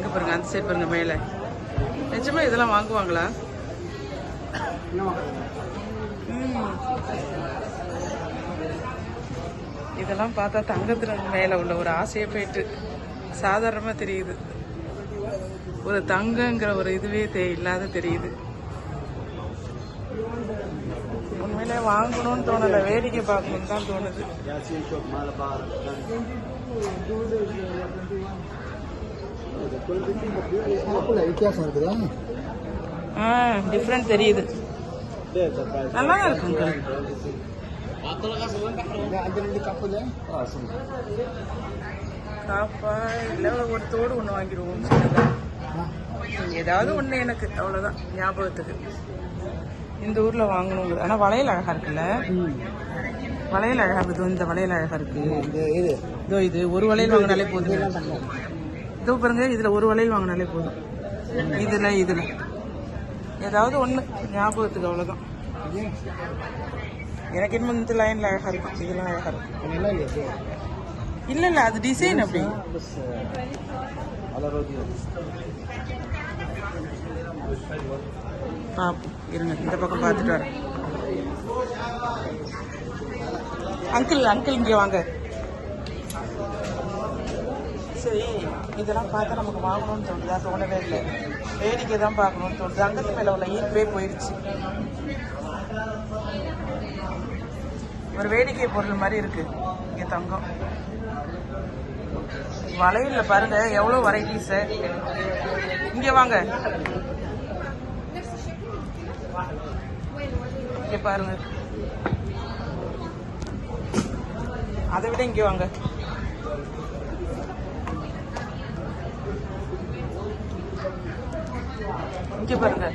இருக்கு பாருங்க அந்த சைடு பாருங்க மேலே. நிஜமா இதெல்லாம் வாங்குவாங்களா? இதெல்லாம் பார்த்தா தங்கத்துல மேல உள்ள ஒரு ஆசையே போயிட்டு சாதாரணமா தெரியுது. ஒரு தங்கங்கிற ஒரு இதுவே தெ இல்லாத தெரியுது. உண்மையிலே வாங்கணும்னு தோணல வேடிக்கை பார்க்கணும்னு தான் தோணுது. வித்தியாசம் இருக்குதா? ஆ டிஃப்ரெண்ட் தெரியுது. நல்லா கப்பில் காப்பா இல்லை ஒரு தோடு ஒன்று வாங்கிடுவோம் ஏதாவது ஒன்று எனக்கு அவ்வளோதான் ஞாபகத்துக்கு. இந்த ஊரில் வாங்கணுங்க ஆனால் வளையல் அழகா இருக்குல்ல? வளையல் அழகா இருக்குது? இந்த வளையல் அழகா இருக்கு. இந்த இது. இதோ இது. ஒரு வளையல் வாங்கினாலே போதும். இது பாருங்க இதில் ஒரு வளையல் வாங்கினாலே போதும். இதுல இதில். ஏதாவது ஒன்று ஞாபகத்துக்கு அவ்வளோதான் எனக்கு இன்னும் இந்த லைனில் அழகாக இருக்கும். இதெல்லாம் அழகாக இருக்கும். இல்லை இல்லை அது டிசைன் அப்படி. பார்ப்போம் இருங்க இந்த பக்கம் பார்த்துட்டு வரேன். அங்கிள் அங்கிள் இங்கே வாங்க. சரி இதெல்லாம் பார்த்தா நமக்கு வாங்கணும்னு தோணுதா? தோணவே இல்லை. வேடிக்கை தான் பார்க்கணும்னு தோணுது. அங்கத்து மேலே உள்ள ஈர்ப்பே போயிடுச்சு. ஒரு வேடிக்கை பொருள் மாதிரி இருக்கு. இங்கே தங்கம். வளையல்ல பாருங்க எவ்வளோ வெரைட்டிஸ் இங்கே வாங்க. இங்கே பாருங்க. அதை விட இங்கே வாங்க. இங்க பாருங்க